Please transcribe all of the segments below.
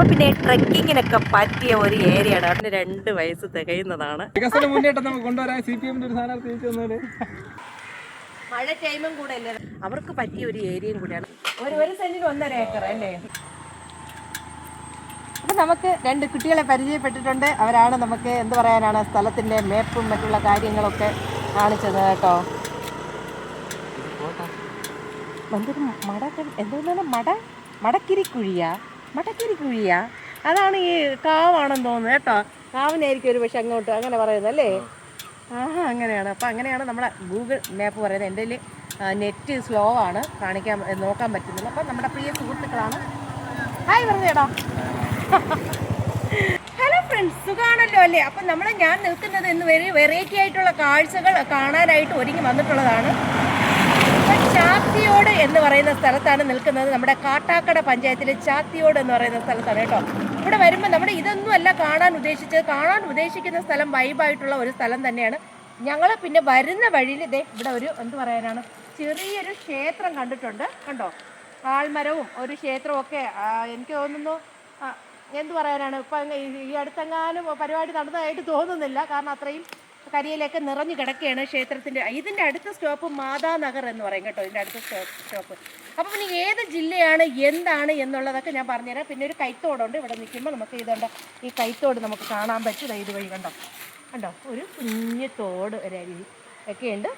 അപ്പൊ പിന്നെ ട്രക്കിങ്ങിനൊക്കെ പറ്റിയ ഒരു ഏരിയയാണ്. അതിന് രണ്ട് വയസ്സ് തികയുന്നതാണ്. മഴ ടൈമും കൂടെ അല്ലേ? അവർക്ക് പറ്റിയ ഒരു ഏരിയയും കൂടിയാണ്. ഒരു ഒരു സെന്റിന് ഒന്നര ഏക്കർ അല്ലേ? അപ്പൊ നമുക്ക് രണ്ട് കുട്ടികളെ പരിചയപ്പെട്ടിട്ടുണ്ട്. അവരാണ് നമുക്ക് എന്ത് പറയാനാണ് സ്ഥലത്തിന്റെ മേപ്പും മറ്റുള്ള കാര്യങ്ങളൊക്കെ കാണിച്ചത് കേട്ടോ. എന്തൊരു മട എന്തോന്നാണ് മട മടക്കിരിക്കുഴിയാ? മടക്കിരിക്കുഴിയാ അതാണ് ഈ കാവാണെന്ന് തോന്നുന്നു കേട്ടോ. കാവിനായിരിക്കും ഒരു പക്ഷെ അങ്ങോട്ട് അങ്ങനെ പറയുന്നത് അല്ലേ? ആഹാ അങ്ങനെയാണ്. അപ്പം അങ്ങനെയാണ് നമ്മളെ ഗൂഗിൾ മാപ്പ് പറയുന്നത്. എന്റെ നെറ്റ് സ്ലോ ആണ്. കാണിക്കാൻ നോക്കാൻ പറ്റുന്നില്ല. അപ്പം നമ്മുടെ പ്രിയ സുഹൃത്തുക്കളാണ്. ഹായ് പറഞ്ഞേടാ ഹലോ ഫ്രണ്ട്സ് സുഖമാണല്ലോ അല്ലേ? അപ്പം നമ്മൾ ഞാൻ നിൽക്കുന്നത് വെരി വെറൈറ്റി ആയിട്ടുള്ള കാഴ്ചകൾ കാണാനായിട്ട് ഒരുങ്ങി വന്നിട്ടുള്ളതാണ്. ചാത്തിയോട് എന്ന് പറയുന്ന സ്ഥലത്താണ് നിൽക്കുന്നത്. നമ്മുടെ കാട്ടാക്കട പഞ്ചായത്തിലെ ചാത്തിയോട് എന്ന് പറയുന്ന സ്ഥലത്താണ് കേട്ടോ. ഇവിടെ വരുമ്പോൾ നമ്മുടെ ഇതൊന്നും അല്ല കാണാൻ ഉദ്ദേശിച്ചത്. കാണാൻ ഉദ്ദേശിക്കുന്ന സ്ഥലം വൈബായിട്ടുള്ള ഒരു സ്ഥലം തന്നെയാണ്. ഞങ്ങൾ പിന്നെ വരുന്ന വഴിയിൽ ഇതേ ഇവിടെ ഒരു എന്ത് പറയാനാണ്? ചെറിയൊരു ക്ഷേത്രം കണ്ടിട്ടുണ്ട്. കണ്ടോ? ആൾമരവും ഒരു ക്ഷേത്രവും ഒക്കെ എനിക്ക് തോന്നുന്നു എന്ത് പറയാനാണ്? ഇപ്പം ഈ അടുത്തെങ്ങാനും പരിപാടി നടന്നതായിട്ട് തോന്നുന്നില്ല. കാരണം അത്രയും കരിയിലൊക്കെ നിറഞ്ഞു കിടക്കുകയാണ് ക്ഷേത്രത്തിന്റെ ഇതിന്റെ അടുത്ത സ്റ്റോപ്പ് മാതാനഗർ എന്ന് പറയും കേട്ടോ ഇതിന്റെ അടുത്ത സ്റ്റോപ്പ്. അപ്പോൾ പിന്നെ ഏത് ജില്ലയാണ് എന്താണ് എന്നുള്ളതൊക്കെ ഞാൻ പറഞ്ഞുതരാം. പിന്നെ ഒരു കൈത്തോടുണ്ട് ഇവിടെ നിൽക്കുമ്പോൾ നമുക്ക് ഇതുണ്ട്. ഈ കൈത്തോട് നമുക്ക് കാണാൻ പറ്റും. ഇത് വഴി കണ്ടോ? കണ്ടോ? ഒരു കുഞ്ഞു തോട് ഒരരി ഒക്കെയുണ്ട്.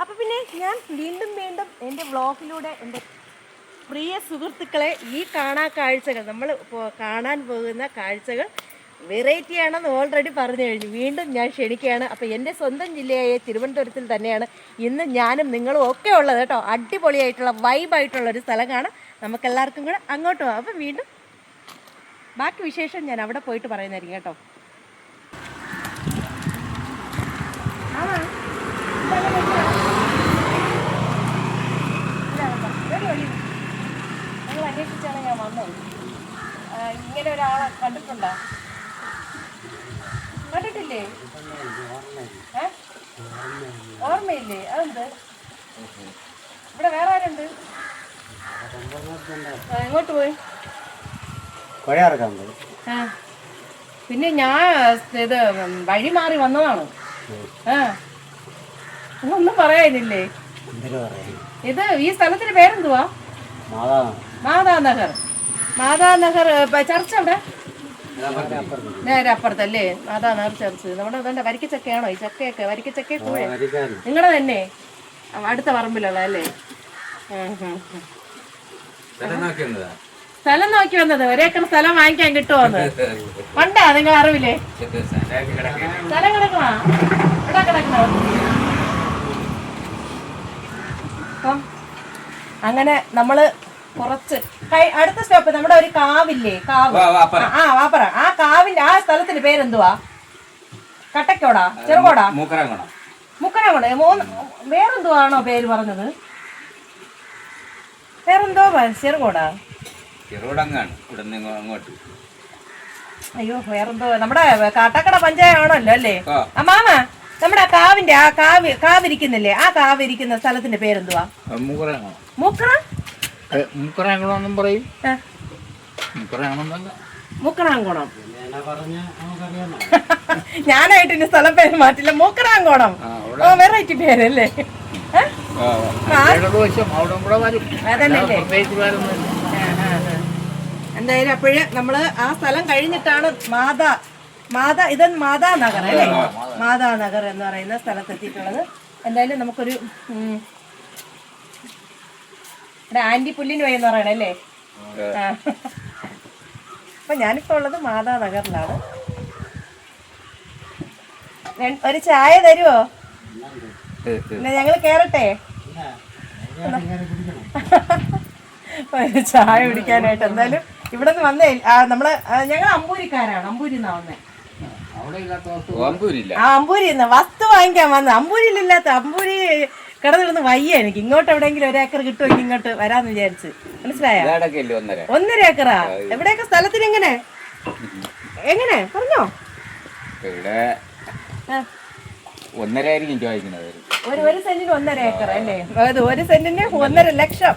അപ്പോൾ പിന്നെ ഞാൻ വീണ്ടും വീണ്ടും എന്റെ വ്ളോഗിലൂടെ എന്റെ പ്രിയ സുഹൃത്തുക്കളെ ഈ കാണാ കാഴ്ചകൾ നമ്മൾ കാണാൻ പോകുന്ന കാഴ്ചകൾ വെറൈറ്റി ആണെന്ന് ഓൾറെഡി പറഞ്ഞു കഴിഞ്ഞു. വീണ്ടും ഞാൻ ക്ഷണിക്കുകയാണ്. അപ്പോൾ എന്റെ സ്വന്തം ജില്ലയായ തിരുവനന്തപുരത്തിൽ തന്നെയാണ് ഇന്ന് ഞാനും നിങ്ങളും ഒക്കെ ഉള്ളത് കേട്ടോ. അടിപൊളിയായിട്ടുള്ള വൈബായിട്ടുള്ള ഒരു സ്ഥലം കാണാം നമുക്കെല്ലാവർക്കും കൂടെ അങ്ങോട്ട് പോകാം അപ്പം വീണ്ടും ബാക്കി വിശേഷം ഞാൻ അവിടെ പോയിട്ട് പറയുന്നതായിരിക്കും കേട്ടോ. അന്വേഷിച്ചാണ് ഞാൻ വന്നത്. ഇങ്ങനെ ഒരാളെ കണ്ടിട്ടുണ്ടോ? കണ്ടിട്ടില്ലേ? ഓർമ്മയില്ലേ? അതെന്ത്? ഇവിടെ വേറെ ആരുണ്ട്? എങ്ങോട്ട് പോയി. ആ. പിന്നെ ഞാൻ ഇത് വഴി മാറി വന്നതാണ്? ആ. ഒന്നും പറയാനില്ലേ? ഇത് ഈ സ്ഥലത്തിന്റെ പേരെന്തുവാ? മാതാ. നഗർ മാതാനഗർ നഗർ ചർച്ച അവിടെ? നേരെ അപ്പുറത്തല്ലേ? മാതാനഗർ ചേർച്ച് നമ്മുടെ ഇതെന്താ വരിക്കച്ചക്കയാണോ? ഈ ചക്കയൊക്കെ വരിക്കച്ചക്ക കൂടെ? നിങ്ങളെ നിങ്ങളുടെ തന്നെ. അടുത്ത പറമ്പിലുള്ള അല്ലേ. സ്ഥലം നോക്കി വന്നത്. ഒരേക്കർ സ്ഥലം വാങ്ങിക്കാൻ കിട്ടുമോന്ന് പണ്ടാ നിങ്ങൾ അറിവില്ലേ സ്ഥലം കിടക്കണോ? ഇവിടെ കിടക്കണോ? അപ്പം അങ്ങനെ നമ്മൾ കുറച്ച്. അടുത്ത സ്റ്റോപ്പ് നമ്മുടെ ഒരു കാവില്ലേ? കാവ്. ആ വാപ്പറ. ആ കാവിന്റെ ആ സ്ഥലത്തിന്റെ പേരെന്തുവാ? കട്ടക്കോടാ? ചെറുകോടാ? മൂക്കരാങ്കണം മുക്കനകോട് മൂന്ന് വേറെന്തുവാണോ പേര് പറഞ്ഞത്? വേറെന്തോ ചെറുകോടാ? ഇവിടെ അങ്ങോട്ട്. അയ്യോ വേറെന്തോ. നമ്മുടെ കാട്ടാക്കട പഞ്ചായത്താണല്ലോ അല്ലേ? ആ. മാമ നമ്മുടെ ആ കാവിന്റെ ആ കാവ് കാവിരിക്കുന്നില്ലേ? ആ കാവിരിക്കുന്ന സ്ഥലത്തിന്റെ പേരെന്തുവാ? മുക്കറ? മൂക്കറാങ്ങണമെന്നും പറയും. ആ, മൂക്കറാങ്ങണമെന്നല്ല മുക്കറാങ്കോണം എന്നാ നമുക്കറിയാമോ ഞാനായിട്ട് ഇനി സ്ഥലം പേര് മാറ്റില്ല. മൂക്കറാങ്കോണം ഓ വെറൈറ്റി പേരല്ലേ. എന്തായാലും അപ്പോഴ് നമ്മൾ ആ സ്ഥലം കഴിഞ്ഞിട്ടാണ് മാതാ മാതാ ഇത് മാതാ നഗർ അല്ലേ മാതാ. നഗർ എന്ന് പറയുന്ന സ്ഥലത്തെത്തിയിട്ടുള്ളത്. എന്തായാലും നമുക്കൊരു ഇവിടെ ആന്റി പുല്ലിന് വഴി എന്ന് പറയണ അല്ലേ അപ്പൊ ഞാനിപ്പോ ഉള്ളത് മാതാ നഗറിലാണ് ഞാൻ- ഒരു ചായ തരുവോ? ഞങ്ങൾ കേറട്ടെ? ഒരു ചായ കുടിക്കാനായിട്ട് എന്തായാലും ഇവിടെ നിന്ന് വന്നേ നമ്മളെ ഞങ്ങൾ അമ്പൂരിക്കാരാണ്. അമ്പൂരി വന്നേ. ആ അമ്പൂരി വസ്തു വാങ്ങിക്കാൻ വന്ന. അമ്പൂരിയിലില്ലാത്ത അമ്പൂരി കിടന്നിരുന്ന് വയ്യ എനിക്ക്. ഇങ്ങോട്ട് എവിടെയെങ്കിലും ഒരു ഏക്കർ കിട്ടുമെങ്കിൽ ഇങ്ങോട്ട് വരാന്ന് വിചാരിച്ച്. മനസ്സിലായോ? ഒന്നര? ഏക്കറാ? എവിടെയൊക്കെ? സ്ഥലത്തിന് എങ്ങനെ? എങ്ങനെ? പറഞ്ഞോ. ഇവിടെ ഒന്നര ആയിരിക്കും ചോദിക്കുന്നത് ഒരു ഒരു സെന്റിന് ഒന്നര ഏക്കർ അല്ലേ? അത് ഒരു സെന്റിന് ഒന്നര ലക്ഷം.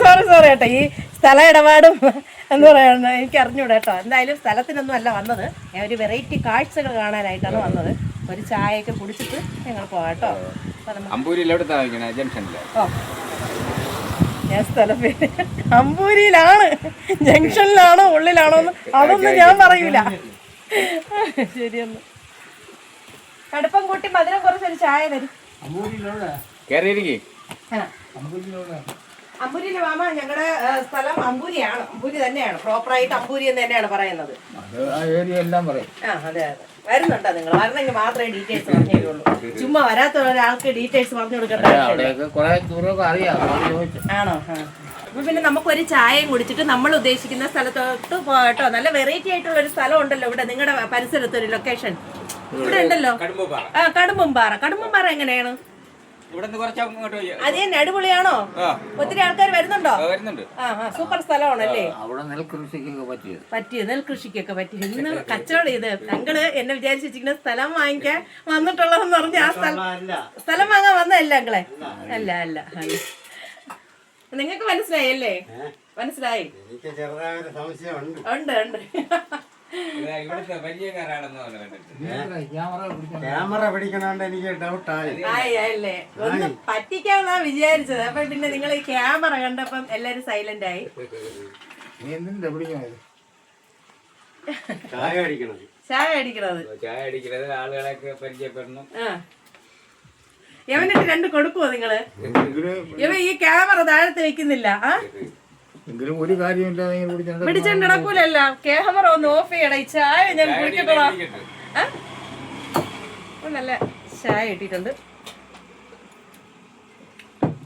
സോറി സോറി കേട്ടോ ഈ സ്ഥല ഇടപാടും എന്ന് പറയുന്നത് എനിക്ക് അറിഞ്ഞൂടെ കേട്ടോ. എന്തായാലും സ്ഥലത്തിനൊന്നും അല്ല വന്നത്. ഞാൻ ഒരു വെറൈറ്റി കാഴ്ചകൾ കാണാനായിട്ടാണ് വന്നത്. ഒരു ചായയൊക്കെ കുടിച്ചിട്ട് ഞങ്ങൾ പോകാം കേട്ടോ. എവിടെ താമസിക്കണേ ഞാൻ അമ്പൂരിയിലാണ്. ജംഗ്ഷനിലാണോ ഉള്ളിലാണോ എന്ന് അതൊന്നും ഞാൻ പറയൂല. ശരിയെന്ന്. കടുപ്പം കൂട്ടി മധുരം കുറച്ചൊരു ചായ തരും. ആ. അമ്പൂരിയിലൂടെ അമ്പൂരിയിലെ മാമ ഞങ്ങളുടെ സ്ഥലം അമ്പൂരിയാണ്. അമ്പൂരി തന്നെയാണ്. പ്രോപ്പർ ആയിട്ട് അമ്പൂരി എന്ന് തന്നെയാണ് പറയുന്നത്. അത് ആ ഏരിയ എല്ലാം പറയും. ആ അതെ അതെ. വരുന്നുണ്ടോ നിങ്ങൾ? വരണമെങ്കിൽ മാത്രമേ ഡീറ്റെയിൽസ് പറഞ്ഞു തരുള്ളൂ ചുമ്മാ വരാത്ത ഒരാൾക്ക് ഡീറ്റെയിൽസ് പറഞ്ഞു കൊടുക്കട്ടെ? ആണോ. അപ്പൊ പിന്നെ നമുക്കൊരു ചായയും കുടിച്ചിട്ട് നമ്മൾ ഉദ്ദേശിക്കുന്ന സ്ഥലത്തോട്ട് പോകട്ടോ നല്ല വെറൈറ്റി ആയിട്ടുള്ള ഒരു സ്ഥലം ഉണ്ടല്ലോ ഇവിടെ. നിങ്ങളുടെ പരിസരത്ത് ഒരു ലൊക്കേഷൻ ഇവിടെ ഉണ്ടല്ലോ. കടുമ്പാറ ആ കടുമ്പുംപാറ. കടുമ്പുംപാറ എങ്ങനെയാണ്? അത് തന്നെ അടിപൊളിയാണോ? ഒത്തിരി ആൾക്കാർ വരുന്നുണ്ടോ? ആ, വരുന്നുണ്ട്. ആ സൂപ്പർ സ്ഥലമാണല്ലേ? അവിടെ നെൽകൃഷിക്കൊക്കെ പറ്റിയത് പറ്റിയത് നെൽകൃഷിക്കൊക്കെ പറ്റി ഇന്ന് കച്ചവടം ചെയ്ത് ഞങ്ങൾ എന്നെ വിചാരിച്ചിരിക്കുന്ന സ്ഥലം വാങ്ങിക്കാൻ വന്നിട്ടുള്ളതെന്ന് പറഞ്ഞ ആ സ്ഥലം സ്ഥലം വാങ്ങാൻ വന്നതല്ല ഞങ്ങളെ? അല്ല അല്ല അല്ല. നിങ്ങൾക്ക് മനസ്സിലായല്ലേ? മനസ്സിലായി? എനിക്ക് ചെറുതായ ഒരു സംശയമുണ്ട്. ഉണ്ട് ഉണ്ട്. ക്യാമറ പിടിക്കണോണ്ട് എനിക്ക് ഡൗട്ടായി ആയി. അല്ലേ ഒന്ന് പറ്റിക്കാന്നാ വിചാരിച്ചത്. അപ്പൊ പിന്നെ നിങ്ങൾ ഈ ക്യാമറ കണ്ടപ്പം എല്ലാരും സൈലന്റ് ആയി. ചായ അടിക്കണത്. ചായ അടിക്കണത്. ചായ അടിക്കണത് ആളുകളൊക്കെ പരിചയപ്പെടണം യവനിട്ട് രണ്ട് കൊടുക്കുവോ നിങ്ങൾ? ഇവ ഈ ക്യാമറ താഴത്ത് വെക്കുന്നില്ല. ആ? എങ്കിലും ഒരു കാര്യമില്ല നടക്കൂലല്ല. ക്യാമറ ഒന്ന് ഓഫ് ചെയ്യണം ഈ ചായ ഞാൻ കുടിക്കട്ടോ? നല്ല ചായ ഇട്ടിട്ടുണ്ട്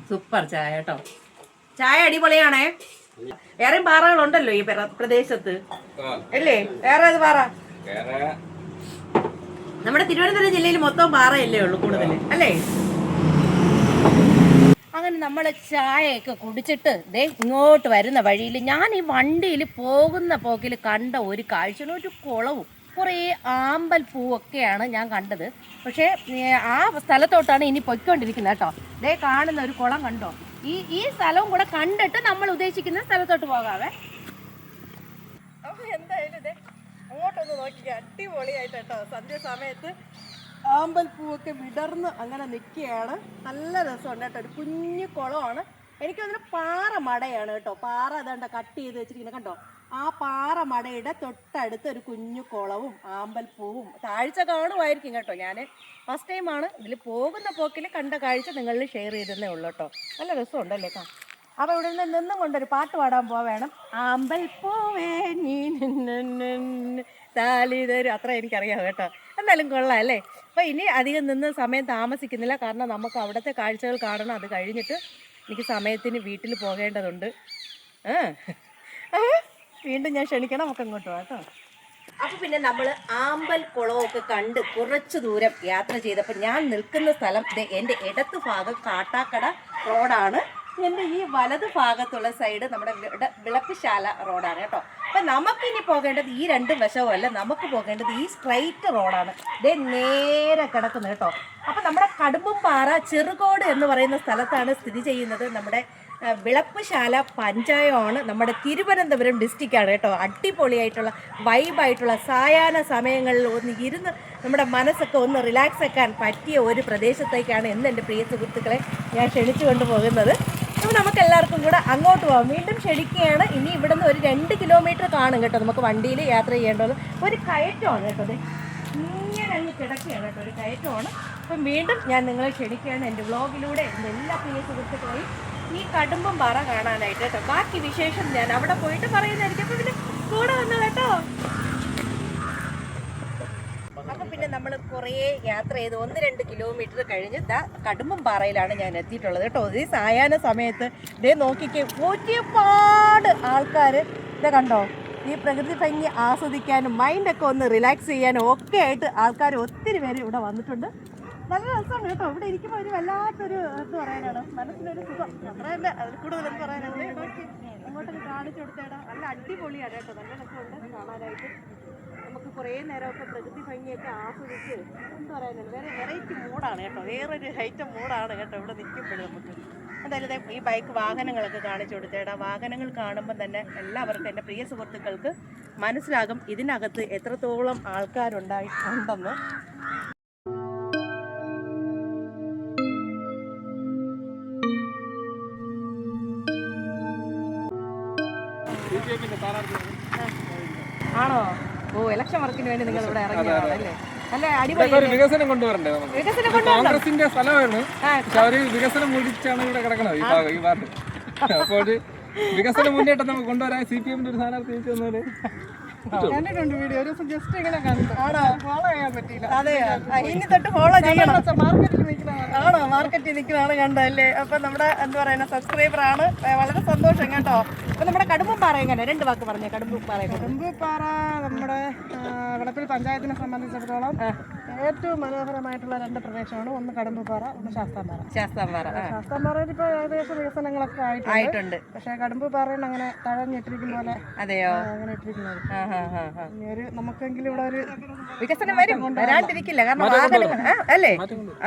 സൂപ്പർ ചായ കേട്ടോ. ചായ അടിപൊളിയാണേ. വേറെയും പാറകളുണ്ടല്ലോ ഈ പ്ര- പ്രദേശത്ത്. അല്ലേ? വേറെ ഏത് പാറ? നമ്മുടെ തിരുവനന്തപുരം ജില്ലയിൽ മൊത്തം പാറയല്ലേ ഉള്ളൂ കൂടുതൽ അല്ലേ? അങ്ങനെ നമ്മൾ ചായയൊക്കെ കുടിച്ചിട്ട് ദേ ഇങ്ങോട്ട് വരുന്ന വഴിയിൽ ഞാൻ ഈ വണ്ടിയിൽ പോകുന്ന പോക്കിൽ കണ്ട ഒരു കാഴ്ച ഒരു കുളവും. കുറേ ആമ്പൽ പൂവൊക്കെയാണ് ഞാൻ കണ്ടത്. പക്ഷേ ആ സ്ഥലത്തോട്ടാണ് ഇനി പൊയ്ക്കൊണ്ടിരിക്കുന്നത് കേട്ടോ. ദേ കാണുന്ന ഒരു കുളം കണ്ടോ? ഈ ഈ സ്ഥലവും കൂടെ കണ്ടിട്ട് നമ്മൾ ഉദ്ദേശിക്കുന്ന സ്ഥലത്തോട്ട് പോകാവേ. എന്തായാലും അങ്ങോട്ടൊന്ന് നോക്കിക്കുക അടിപൊളിയായിട്ട് കേട്ടോ സന്ധ്യ സമയത്ത് ആമ്പൽപ്പൂവൊക്കെ വിടർന്ന് അങ്ങനെ നിൽക്കുകയാണ്. നല്ല രസമുണ്ട് കേട്ടോ. ഒരു കുഞ്ഞു കുളമാണ്. എനിക്ക് അതിന് പാറ മടയാണ് കേട്ടോ. പാറ അതാണ്ട കട്ട് ചെയ്ത് വെച്ചിരിക്കുന്നത് കണ്ടോ? ആ പാറ മടയുടെ തൊട്ടടുത്ത് ഒരു കുഞ്ഞു കുളവും ആമ്പൽപ്പൂവും താഴ്ച കാണുമായിരിക്കും കേട്ടോ ഞാൻ ഫസ്റ്റ് ടൈമാണ് ഇതിൽ പോകുന്ന പോക്കിൽ കണ്ട കാഴ്ച നിങ്ങളിൽ ഷെയർ ചെയ്തതേ ഉള്ളൂ കേട്ടോ. നല്ല രസമുണ്ടല്ലേ കാ? അപ്പോൾ ഇവിടെ നിന്ന് നിന്നും കൊണ്ടൊരു പാട്ട് പാടാൻ പോവേണം ആമ്പൽ പൂവേ നീ താലി തരും അത്ര എനിക്കറിയാം കേട്ടോ. എന്നാലും കൊള്ളാം അല്ലേ? അപ്പോൾ ഇനി അധികം നിന്ന് സമയം താമസിക്കുന്നില്ല. കാരണം നമുക്ക് അവിടുത്തെ കാഴ്ചകൾ കാണണം. അത് കഴിഞ്ഞിട്ട് എനിക്ക് സമയത്തിന് വീട്ടിൽ പോകേണ്ടതുണ്ട്. വീണ്ടും ഞാൻ ക്ഷണിക്കണം. നമുക്ക് അങ്ങോട്ട് പോകാം കേട്ടോ. അപ്പൊ പിന്നെ നമ്മൾ ആമ്പൽ കുളമൊക്കെ കണ്ട് കുറച്ച് ദൂരം യാത്ര ചെയ്തപ്പോൾ ഞാൻ നിൽക്കുന്ന സ്ഥലം എന്റെ ഇടത്ത് ഭാഗം കാട്ടാക്കട റോഡാണ്. എന്റെ ഈ വലത് ഭാഗത്തുള്ള സൈഡ് നമ്മുടെ വിളപ്പിശാല റോഡാണ് കേട്ടോ. അപ്പം നമുക്കിനി പോകേണ്ടത് ഈ രണ്ട് വശവും അല്ല നമുക്ക് പോകേണ്ടത് ഈ സ്ട്രൈറ്റ് റോഡാണ് ഇതേ നേരെ കിടക്കുന്നത് കേട്ടോ. അപ്പം നമ്മുടെ കടുമ്പുംപാറ ചെറുകോട് എന്ന് പറയുന്ന സ്ഥലത്താണ് സ്ഥിതി ചെയ്യുന്നത് നമ്മുടെ വിളപ്പുശാല പഞ്ചായമാണ്. നമ്മുടെ തിരുവനന്തപുരം ഡിസ്ട്രിക്റ്റാണ് കേട്ടോ. അടിപൊളിയായിട്ടുള്ള വൈബായിട്ടുള്ള സായാഹ്ന സമയങ്ങളിൽ ഒന്ന് ഇരുന്ന് നമ്മുടെ മനസ്സൊക്കെ ഒന്ന് റിലാക്സ് ആക്കാൻ പറ്റിയ ഒരു പ്രദേശത്തേക്കാണ് എന്ന് എന്റെ പ്രിയ സുഹൃത്തുക്കളെ ഞാൻ ക്ഷണിച്ചു കൊണ്ടുപോകുന്നത് അപ്പോൾ നമുക്ക് എല്ലാവർക്കും കൂടെ അങ്ങോട്ട് പോകാം വീണ്ടും ക്ഷണിക്കുകയാണ്. ഇനി ഇവിടെ നിന്ന് ഒരു രണ്ട് കിലോമീറ്റർ കാണും കേട്ടോ. നമുക്ക് വണ്ടിയിൽ യാത്ര ചെയ്യേണ്ടത്. ഒരു കയറ്റമാണ് കേട്ടോ ദേ. ഇങ്ങനെ അങ്ങ് കിടക്കുകയാണ് കേട്ടോ. ഒരു കയറ്റമാണ്. അപ്പം വീണ്ടും ഞാൻ നിങ്ങളെ ക്ഷണിക്കുകയാണ്. എന്റെ വ്ളോഗിലൂടെ എന്റെ എല്ലാ പ്രിയ സുഹൃത്തുക്കളെയും ഈ കടുമ്പം പാറ കാണാനായിട്ട് കേട്ടോ. ബാക്കി വിശേഷം ഞാൻ അവിടെ പോയിട്ട് പറയുന്നതായിരിക്കും. അപ്പം പിന്നെ കൂടെ വന്നു കേട്ടോ. പിന്നെ നമ്മൾ കുറേ യാത്ര ചെയ്ത് ഒന്ന് രണ്ട് കിലോമീറ്റർ കഴിഞ്ഞ് ദാ കടുമ്പം പാറയിലാണ് ഞാൻ എത്തിയിട്ടുള്ളത് കേട്ടോ. ഈ സായാഹ്ന സമയത്ത് ഇതേ നോക്കിക്കേ ഒരുപാട് ആൾക്കാർ ഇതേ കണ്ടോ? ഈ പ്രകൃതി ഭംഗി ആസ്വദിക്കാനും മൈൻഡൊക്കെ ഒന്ന് റിലാക്സ് ചെയ്യാനും ഒക്കെ ആയിട്ട് ആൾക്കാർ ഒത്തിരി പേര് ഇവിടെ വന്നിട്ടുണ്ട്. നല്ല രസമാണ് കേട്ടോ. ഇവിടെ ഇരിക്കുമ്പോൾ ഒരു വല്ലാത്തൊരു ഇത് പറയാനാണ്. മനസ്സിനൊരു സുഖം. അത്ര തന്നെ അതിൽ എന്ത് പറയാനാണ്. കാണിച്ചു കൊടുത്തേടാ. നല്ല അടിപൊളിയാണ് കേട്ടോ. നല്ല രസമുണ്ട് കാണാനായിട്ട്. കുറേ നേരമൊക്കെ പ്രകൃതി ഭംഗിയൊക്കെ ആസ്വദിച്ച് എന്താ പറയാനുള്ളത് വേറെ വെറൈറ്റി മൂഡാണ് കേട്ടോ. വേറൊരു ഹൈറ്റം മൂഡാണ് കേട്ടോ ഇവിടെ നിൽക്കുമ്പോഴും നമുക്ക്. എന്തായാലും ഈ ബൈക്ക് വാഹനങ്ങളൊക്കെ കാണിച്ചു കൊടുത്തേടാ വാഹനങ്ങൾ കാണുമ്പോൾ തന്നെ എല്ലാവർക്കും എന്റെ പ്രിയ സുഹൃത്തുക്കൾക്ക് മനസ്സിലാകും ഇതിനകത്ത് എത്രത്തോളം ആൾക്കാരുണ്ടായി ഇലക്ഷൻ വർക്കിന് വേണ്ടി നിങ്ങൾ ഇവിടെ ഇറങ്ങിയതാണല്ലേ അടിപൊളി വികസനം കൊണ്ടുവരണ്ടേ വികസനം കൊണ്ടുവരണം. കോൺഗ്രസിന്റെ സ്ഥലമാണ്. ആ, പക്ഷെ അവർ വികസനം മുടിച്ചാണ് ഇവിടെ കിടക്കണത് ഈ ഭാഗം വാർഡ് അപ്പോൾ വികസന മുന്നേറ്റം നമുക്ക് കൊണ്ടുവരാൻ സി പി എമ്മിന്റെ ഒരു സ്ഥാനാർത്ഥി കണ്ടിട്ടുണ്ട് വീഡിയോ ഒരു ദിവസം ജസ്റ്റ് ഇങ്ങനെ കണ്ടു. ആണോ? ഫോളോ ചെയ്യാൻ പറ്റിയില്ല. അതെ ഇനി തൊട്ട് ഫോളോ ചെയ്യണം. മാർക്കറ്റിൽ നിൽക്കുന്നതാണ്. ആണോ? മാർക്കറ്റിൽ നിൽക്കുന്നതാണ് കണ്ടല്ലേ അപ്പൊ നമ്മുടെ എന്താ പറയുന്ന സബ്സ്ക്രൈബർ ആണ്. വളരെ സന്തോഷം കേട്ടോ. അപ്പൊ നമ്മുടെ കടുമ്പം പാറ എങ്ങനെ? രണ്ട് വാക്ക് പറഞ്ഞേ കടുമ്പം പാറ എങ്ങനെ? ചെമ്പുപാറ നമ്മുടെ വിളപ്പിൽ പഞ്ചായത്തിനെ സംബന്ധിച്ചിടത്തോളം ഏറ്റവും മനോഹരമായിട്ടുള്ള രണ്ട് പ്രദേശമാണ്. ഒന്ന് കടമ്പുപാറ ഒന്ന് ശാസ്താംപാറ. ശാസ്താംപാറ ശാസ്താംപാറയിൽ ഇപ്പോൾ ഏകദേശം വികസനങ്ങളൊക്കെ ആയിട്ടുണ്ട്. പക്ഷേ കടമ്പുപാറയിൽ അങ്ങനെ തഴഞ്ഞിട്ടിരിക്കും പോലെ അതെയോ? അങ്ങനെ ഇട്ടിരിക്കുന്നത്. ഇനി ഒരു നമുക്കെങ്കിലും ഇവിടെ ഒരു വികസനം വരും. വരാണ്ടിരിക്കില്ല. കാരണം വാഹനം അല്ലേ?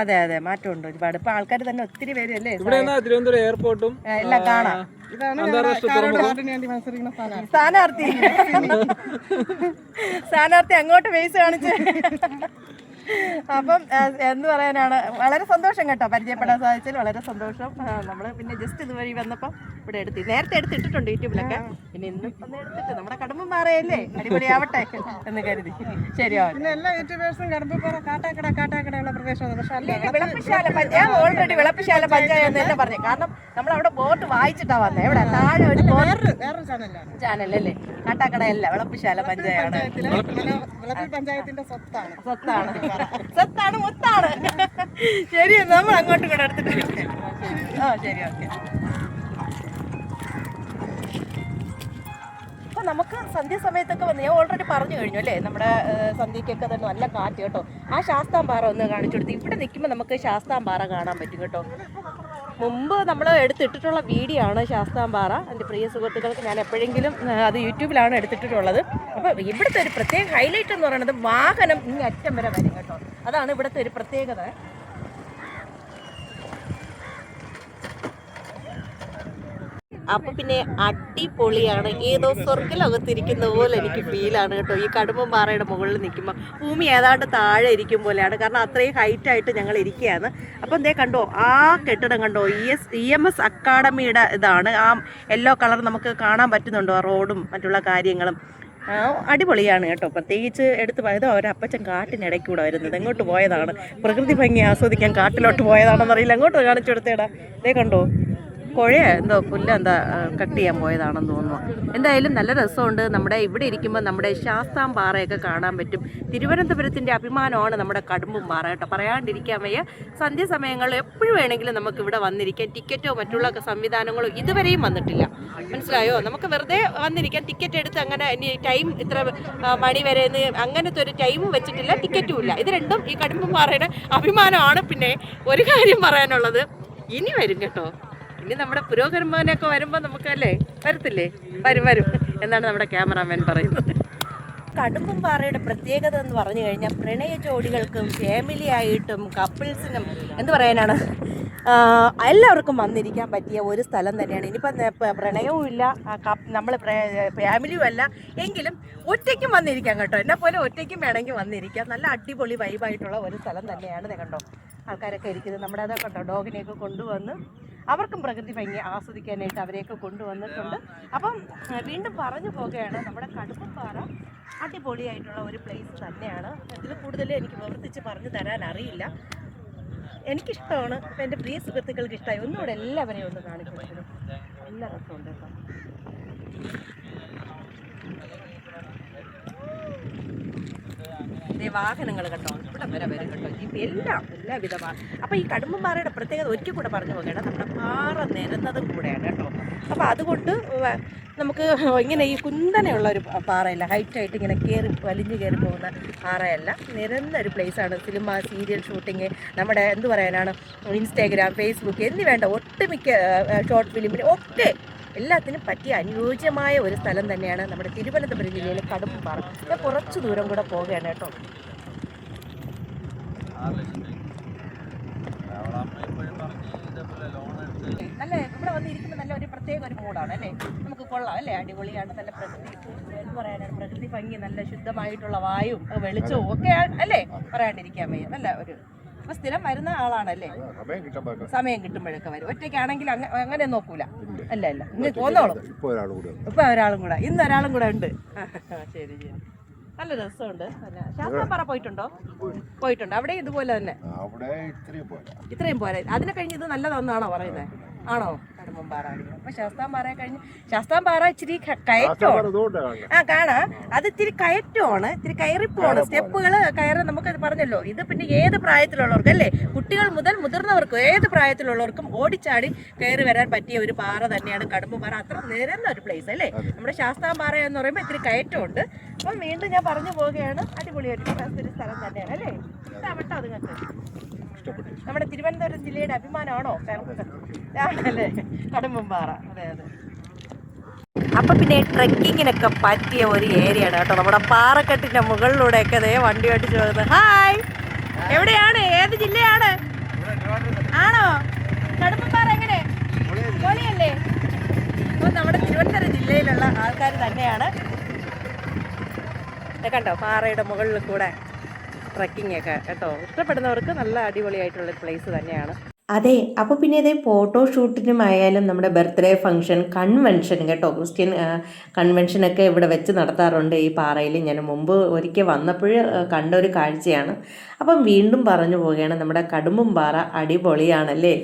അതെ അതെ മാറ്റമുണ്ട് ഒരുപാട്. ഇപ്പൊ ആൾക്കാർ തന്നെ ഒത്തിരി പേര് അല്ലേ തിരുവനന്തപുരം എയർപോർട്ടും? എല്ലാം കാണാം. സ്ഥാനാർത്ഥി. സ്ഥാനാർത്ഥി. സ്ഥാനാർത്ഥി അങ്ങോട്ട് വേസ് കാണിച്ച്. അപ്പം എന്ന് എന്ത് പറയാനാണ് വളരെ സന്തോഷം കേട്ടോ പരിചയപ്പെടാൻ സാധിച്ചാൽ വളരെ സന്തോഷം. നമ്മൾ പിന്നെ ജസ്റ്റ് ഇതുവഴി വന്നപ്പോൾ ഇവിടെ എടുത്ത് നേരത്തെ എടുത്തിട്ടിട്ടുണ്ട് യൂട്യൂബിലൊക്കെ. പിന്നെ ഇന്നും ഒന്ന് എടുത്തിട്ട് നമ്മുടെ കടമ്പ മാറിയല്ലേ? അടിപൊളിയാവട്ടെ എന്ന് കരുതി. ശരിയോ പിന്നെ എല്ലാ യൂട്യൂബേഴ്സും കടുമ്പുപാറ കാട്ടാക്കട കാട്ടാക്കടയുള്ള പ്രദേശമാണ്. പക്ഷെ അല്ല വിളപ്പശാല പഞ്ചായത്ത് ഓൾറെഡി വിളപ്പിശാല പഞ്ചായത്ത് എന്ന് തന്നെ പറഞ്ഞു. കാരണം നമ്മൾ അവിടെ ബോർഡ് വായിച്ചിട്ടാ വന്നത് എവിടെ? താഴെ ഒരു ചാനലല്ലേ? കാട്ടാക്കടയല്ല വിളപ്പശാല പഞ്ചായത്താണ് പഞ്ചായത്തിന്റെ സ്വത്താണ്. സ്വത്താണ്. സ്വത്താണ് മുത്താണ്. ശരി നമ്മൾ അങ്ങോട്ട് കൂടെ എടുത്തിട്ട് ആ ശരി ഓക്കെ. അപ്പൊ നമുക്ക് സന്ധ്യാസമയത്തൊക്കെ വന്ന് ഞാൻ ഓൾറെഡി പറഞ്ഞു കഴിഞ്ഞു അല്ലേ? നമ്മുടെ സന്ധ്യക്കൊക്കെ സന്ധ്യയ്ക്കൊക്കെ തന്നെ നല്ല കാറ്റ് കേട്ടോ. ആ ശാസ്താംപാറ ഒന്ന് കാണിച്ചു കൊടുത്ത്. ഇവിടെ നിൽക്കുമ്പോൾ നമുക്ക് ശാസ്താംപാറ കാണാൻ പറ്റും കേട്ടോ. മുമ്പ് നമ്മൾ എടുത്തിട്ടിട്ടുള്ള വീഡിയോ ആണ് ശാസ്താംപാറ. എന്റെ പ്രിയ സുഹൃത്തുക്കൾക്ക് ഞാൻ എപ്പോഴെങ്കിലും അത് യൂട്യൂബിലാണ് എടുത്തിട്ടുള്ളത്. അപ്പോൾ ഇവിടുത്തെ ഒരു പ്രത്യേക ഹൈലൈറ്റ് എന്ന് പറയുന്നത് വാഹനം ഇനി അറ്റം വരെ വരും കേട്ടോ. അതാണ് ഇവിടുത്തെ ഒരു പ്രത്യേകത. അപ്പൊ പിന്നെ അടിപൊളിയാണ്. ഏതോ സ്വർഗലോകത്തിരിക്കുന്ന പോലെ എനിക്ക് ഫീലാണ് കേട്ടോ. ഈ കടുമ്പം പാറയുടെ മുകളിൽ നിൽക്കുമ്പോൾ ഭൂമി ഏതാണ്ട് താഴെ ഇരിക്കും പോലെയാണ്. കാരണം അത്രയും ഹൈറ്റ് ആയിട്ട് ഞങ്ങൾ ഇരിക്കുകയാണ്. അപ്പോൾ എന്തേ കണ്ടോ ആ കെട്ടിടം കണ്ടോ? E S E M S അക്കാഡമിയുടെ ഇതാണ്. ആ യെല്ലോ കളർ നമുക്ക് കാണാൻ പറ്റുന്നുണ്ടോ? ആ റോഡും മറ്റുള്ള കാര്യങ്ങളും. അടിപൊളിയാണ് കേട്ടോ. പ്രത്യേകിച്ച് എടുത്ത് പോയത് അവരപ്പച്ചൻ കാട്ടിനിടയ്ക്ക് കൂടെ വരുന്നത്. എങ്ങോട്ട് പോയതാണ്? പ്രകൃതി ഭംഗി ആസ്വദിക്കാൻ കാട്ടിലോട്ട് പോയതാണെന്നറിയില്ല. അങ്ങോട്ട് കാണിച്ചു കൊടുത്തേടാ? ഇതേ കണ്ടോ? കുഴ എന്തോ പുല്ല് എന്താ കട്ട് ചെയ്യാൻ പോയതാണെന്ന് തോന്നുന്നു. എന്തായാലും നല്ല രസമുണ്ട്. നമ്മുടെ ഇവിടെ ഇരിക്കുമ്പോൾ നമ്മുടെ ശാസ്താം പാറയൊക്കെ കാണാൻ പറ്റും. തിരുവനന്തപുരത്തിന്റെ അഭിമാനമാണ് നമ്മുടെ കടുമ്പും പാറ കേട്ടോ. പറയാണ്ടിരിക്കാൻ വയ്യ. സന്ധ്യാസമയങ്ങളിൽ എപ്പോഴും വേണമെങ്കിലും നമുക്ക് ഇവിടെ വന്നിരിക്കാൻ ടിക്കറ്റോ മറ്റുള്ള സംവിധാനങ്ങളോ ഇതുവരെയും വന്നിട്ടില്ല. മനസ്സിലായോ? നമുക്ക് വെറുതെ വന്നിരിക്കാൻ ടിക്കറ്റ് എടുത്ത് അങ്ങനെ ഇനി ടൈം ഇത്ര മണി വരെ അങ്ങനത്തെ ഒരു ടൈമും വെച്ചിട്ടില്ല ടിക്കറ്റും ഇല്ല. ഇത് രണ്ടും ഈ കടുമ്പും പാറയുടെ അഭിമാനമാണ്. പിന്നെ ഒരു കാര്യം പറയാനുള്ളത്. ഇനി വരും കേട്ടോ. ഇനി നമ്മുടെ പുരോഗമനമൊക്കെ വരുമ്പോൾ നമുക്കല്ലേ വരത്തില്ലേ? വരും വരും. എന്നാണ് നമ്മുടെ ക്യാമറാമാൻ പറയുന്നത്. കടുമ്പും പാറയുടെ പ്രത്യേകത എന്ന് പറഞ്ഞു കഴിഞ്ഞാൽ പ്രണയ ജോഡികൾക്കും ഫാമിലി ആയിട്ടും കപ്പിൾസിനും എന്ത് പറയാനാണ്? എല്ലാവർക്കും വന്നിരിക്കാൻ പറ്റിയ ഒരു സ്ഥലം തന്നെയാണ്. ഇനിയിപ്പം പ്രണയവും ഇല്ല നമ്മൾ ഫാമിലിയും അല്ല എങ്കിലും ഒറ്റയ്ക്കും വന്നിരിക്കാം കേട്ടോ. എന്നെ പോലെ ഒറ്റയ്ക്കും വേണമെങ്കിൽ വന്നിരിക്കാം. നല്ല അടിപൊളി വൈബായിട്ടുള്ള ഒരു സ്ഥലം തന്നെയാണ് കണ്ടോ? ആൾക്കാരൊക്കെ ഇരിക്കുന്നത്. നമ്മുടെ അതൊക്കെ കേട്ടോ ഡോഗിനെയൊക്കെ കൊണ്ടുവന്ന് അവർക്കും പ്രകൃതി ഭംഗി ആസ്വദിക്കാനായിട്ട് അവരെയൊക്കെ കൊണ്ടുവന്നിട്ടുണ്ട്. അപ്പം വീണ്ടും പറഞ്ഞു പോകുകയാണ്. നമ്മുടെ കടുപ്പപ്പാറ അടിപൊളിയായിട്ടുള്ള ഒരു പ്ലേസ് തന്നെയാണ്. ഇതിൽ കൂടുതൽ എനിക്ക് പ്രവർത്തിച്ച് പറഞ്ഞു തരാൻ അറിയില്ല. എനിക്കിഷ്ടമാണ്. അപ്പം എന്റെ പ്രിയ സുഹൃത്തുക്കൾക്ക് ഇഷ്ടമായി ഒന്നുകൂടെ എല്ലാവരെയും ഒന്ന് കാണിക്കുന്നു നല്ല രസമുണ്ട് കേട്ടോ. ദേ വാഹനങ്ങൾ കേട്ടോ ഇവിടെ വരെ വരും കേട്ടോ ജീപ്പ് എല്ലാം എല്ലാവിധ വാ- അപ്പോൾ ഈ കടുമ്പന്മാരുടെ പ്രത്യേകത ഒരിക്കൽ കൂടെ പറഞ്ഞു പോകണം നമ്മുടെ പാറ നിരന്നതും കൂടെയാണ് കേട്ടോ. അപ്പോൾ അതുകൊണ്ട് നമുക്ക് ഇങ്ങനെ ഈ കുന്തനെയുള്ള ഒരു പാറയല്ല ഹൈറ്റായിട്ട് ഇങ്ങനെ കയറി വലിഞ്ഞു കയറി പോകുന്ന പാറയല്ല. നിരന്ന ഒരു പ്ലേസാണ് സിനിമ സീരിയൽ ഷൂട്ടിങ് നമ്മുടെ എന്ത് പറയാനാണ് ഇൻസ്റ്റാഗ്രാം ഫേസ്ബുക്ക് എന്നി വേണ്ട ഒട്ടുമിക്ക ഷോർട്ട് ഫിലിമിന് ഒക്കെ എല്ലാത്തിനും പറ്റിയ അനുയോജ്യമായ ഒരു സ്ഥലം തന്നെയാണ് നമ്മുടെ തിരുവനന്തപുരം ജില്ലയിലെ കടുപ്പാറ ഞാൻ കുറച്ച് ദൂരം കൂടെ പോവുകയാണ് കേട്ടോ. അല്ലേ ഇവിടെ വന്ന് ഇരിക്കുമ്പോൾ നല്ല ഒരു പ്രത്യേക ഒരു മൂഡാണ് അല്ലേ? നമുക്ക് കൊള്ളാം അല്ലേ? അടിപൊളിയാണ് നല്ല പ്രകൃതി എന്ന് പറയാനാണ്. പ്രകൃതി ഭംഗി നല്ല ശുദ്ധമായിട്ടുള്ള വായും വെളിച്ചവും ഒക്കെ അല്ലേ? പറയാണ്ടിരിക്കാൻ വയ്യ. നല്ല ഒരു അപ്പൊ സ്ഥിരം വരുന്ന ആളാണല്ലേ? സമയം കിട്ടുമ്പോഴൊക്കെ. വരും. ഒറ്റയ്ക്കാണെങ്കിൽ അങ്ങനെ നോക്കൂല. അല്ല അല്ല. ഇന്ന് പോന്നോളും. ഇപ്പൊ ഒരാളും കൂടെ ഇന്ന് ഒരാളും കൂടെ ഉണ്ട്. ശരി ശരി. നല്ല രസമുണ്ട്. ശാസ്ത്രപ്പാറ പോയിട്ടുണ്ടോ? പോയിട്ടുണ്ട്. അവിടെ ഇതുപോലെ തന്നെ. അവിടെ ഇത്രയും പോലെ ഇത്രയും പോരെ. അതിനെ കഴിഞ്ഞ് ഇത് നല്ലതാണെന്നാണോ പറയുന്നത് ആണോ? കടുമ്പമ്പാറ അപ്പൊ ശാസ്താംപാറ കഴിഞ്ഞ് ശാസ്താംപാറ ഇച്ചിരി കയറ്റമാണ് ആ കാണാം. അത് ഇത്തിരി കയറ്റമാണ് ഇത്തിരി കയറിപ്പോണ്. സ്റ്റെപ്പുകൾ കയറി നമുക്ക് പറഞ്ഞല്ലോ. ഇത് പിന്നെ ഏത് പ്രായത്തിലുള്ളവർക്കും അല്ലേ കുട്ടികൾ മുതൽ മുതിർന്നവർക്കും ഏത് പ്രായത്തിലുള്ളവർക്കും ഓടിച്ചാടി കയറി വരാൻ പറ്റിയ ഒരു പാറ തന്നെയാണ് കടുമ്പുപാറ അത്ര നിരന്ന ഒരു പ്ലേസ് അല്ലേ? നമ്മുടെ ശാസ്താംപാറ എന്ന് പറയുമ്പോൾ ഇത്തിരി കയറ്റമുണ്ട്. അപ്പം വീണ്ടും ഞാൻ പറഞ്ഞു പോവുകയാണ്. അടിപൊളിയായിട്ട് ഒരു സ്ഥലം തന്നെയാണ് അല്ലേ? ഇഷ്ടപ്പെട്ടോ നിങ്ങൾക്ക് ഇഷ്ടപ്പെട്ടു. നമ്മുടെ തിരുവനന്തപുരം ജില്ലയുടെ അഭിമാനമാണോ? ആണല്ലേ? കടുമ്പുംപാറ അതെ അതെ. അപ്പൊ പിന്നെ ട്രക്കിങ്ങിനൊക്കെ പറ്റിയ ഒരു ഏരിയയാണ് കേട്ടോ. നമ്മുടെ പാറക്കെട്ടിന്റെ മുകളിലൂടെയൊക്കെ അതേ വണ്ടി ഓടിച്ചു പോകുന്നത് ഹായ് എവിടെയാണ്? ഏത് ജില്ലയാണ്? ആണോ? കടുമ്പുംപാറ എങ്ങനെ? ജോലിയല്ലേ അപ്പൊ നമ്മുടെ തിരുവനന്തപുരം ജില്ലയിലുള്ള ആൾക്കാർ തന്നെയാണ്. കണ്ടോ? പാറയുടെ മുകളിൽ കൂടെ. ട്രക്കിംഗ് ഒക്കെ കേട്ടോ. ഇഷ്ടപ്പെടുന്നവർക്ക് നല്ല അടിപൊളിയായിട്ടുള്ള പ്ലേസ് തന്നെയാണ്. അതെ അപ്പോൾ പിന്നെ ഇതേ ഫോട്ടോഷൂട്ടിനുമായാലും നമ്മുടെ ബർത്ത്ഡേ ഫംഗ്ഷൻ കൺവെൻഷൻ കേട്ടോ. ക്രിസ്ത്യൻ കൺവെൻഷനൊക്കെ ഇവിടെ വെച്ച് നടത്താറുണ്ട് ഈ പാറയിൽ. ഞാൻ മുമ്പ് ഒരിക്കൽ വന്നപ്പോൾ കണ്ട ഒരു കാഴ്ചയാണ്. അപ്പം വീണ്ടും പറഞ്ഞു പോവുകയാണ് നമ്മുടെ കടുമ്പും പാറ അടിപൊളിയാണല്ലേ?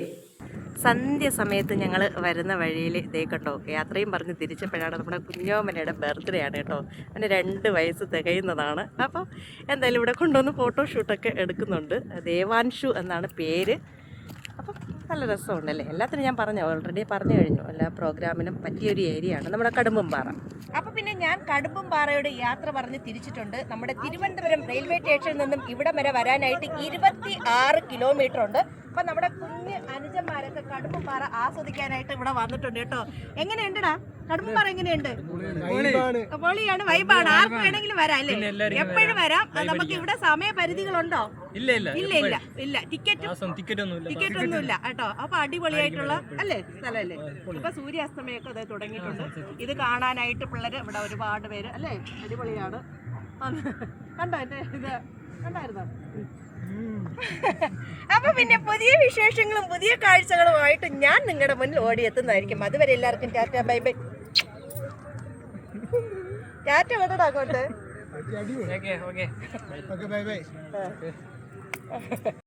സന്ധ്യ സമയത്ത് ഞങ്ങൾ വരുന്ന വഴിയിൽ ഇതേ കണ്ടോ യാത്രയും പറഞ്ഞ് തിരിച്ചപ്പോഴാണ് നമ്മുടെ കുഞ്ഞോമനയുടെ ബർത്ത്ഡേ ആണ് കേട്ടോ. അവന് രണ്ട് വയസ്സ് തികയുന്നതാണ്. അപ്പോൾ എന്തായാലും ഇവിടെ കൊണ്ടുവന്ന് ഫോട്ടോഷൂട്ടൊക്കെ എടുക്കുന്നുണ്ട്. ദേവാൻഷു എന്നാണ് പേര്. അപ്പം നല്ല രസമുണ്ടല്ലേ? എല്ലാത്തിനും ഞാൻ പറഞ്ഞു ഓൾറെഡി പറഞ്ഞു കഴിഞ്ഞു. എല്ലാ പ്രോഗ്രാമിനും പറ്റിയൊരു ആണ് നമ്മുടെ കടുമ്പുംപാറ. അപ്പോൾ പിന്നെ ഞാൻ കടുമ്പുംപാറയുടെ യാത്ര പറഞ്ഞ് തിരിച്ചിട്ടുണ്ട്. നമ്മുടെ തിരുവനന്തപുരം റെയിൽവേ സ്റ്റേഷനിൽ നിന്നും ഇവിടം വരെ വരാനായിട്ട് ഇരുപത്തി ആറ് കിലോമീറ്റർ ഉണ്ട്. അപ്പൊ നമ്മുടെ കുഞ്ഞ് അനുജന്മാരൊക്കെ കടുപ്പുംപാറ ആസ്വദിക്കാനായിട്ട് ഇവിടെ വന്നിട്ടുണ്ട് കേട്ടോ. എങ്ങനെയുണ്ടടാ? കടുപ്പുംപാറ എങ്ങനെയുണ്ട്? പൊളിയാണ് വൈബാണ് ആർക്കും വേണമെങ്കിലും വരാം അല്ലേ? എപ്പോഴും വരാം. നമുക്ക് ഇവിടെ സമയപരിധികളുണ്ടോ? ഇല്ല ഇല്ല. ഇല്ല ഇല്ല ഇല്ല. ടിക്കറ്റ് ടിക്കറ്റ് ഒന്നും ടിക്കറ്റ് ഒന്നും ഇല്ല കേട്ടോ. അപ്പൊ അടിപൊളിയായിട്ടുള്ള അല്ലേ? സ്ഥലമല്ലേ? ഇപ്പൊ സൂര്യാസ്തമയൊക്കെ അത് തുടങ്ങിയിട്ടുണ്ട്. ഇത് കാണാനായിട്ട് പിള്ളേര് ഇവിടെ ഒരുപാട് പേര് അല്ലേ? അടിപൊളിയാണ്. കണ്ടോ എന്റെ ഇത്? കണ്ടായിരുന്നോ? അപ്പൊ പിന്നെ പുതിയ വിശേഷങ്ങളും പുതിയ കാഴ്ചകളുമായിട്ട് ഞാൻ നിങ്ങളുടെ മുന്നിൽ ഓടിയെത്തുന്നതായിരിക്കും. അതുവരെ എല്ലാവർക്കും ടാറ്റ ബൈ ബൈ. ടാറ്റ വേണ്ടടാ അങ്ങോട്ട്. Okay okay.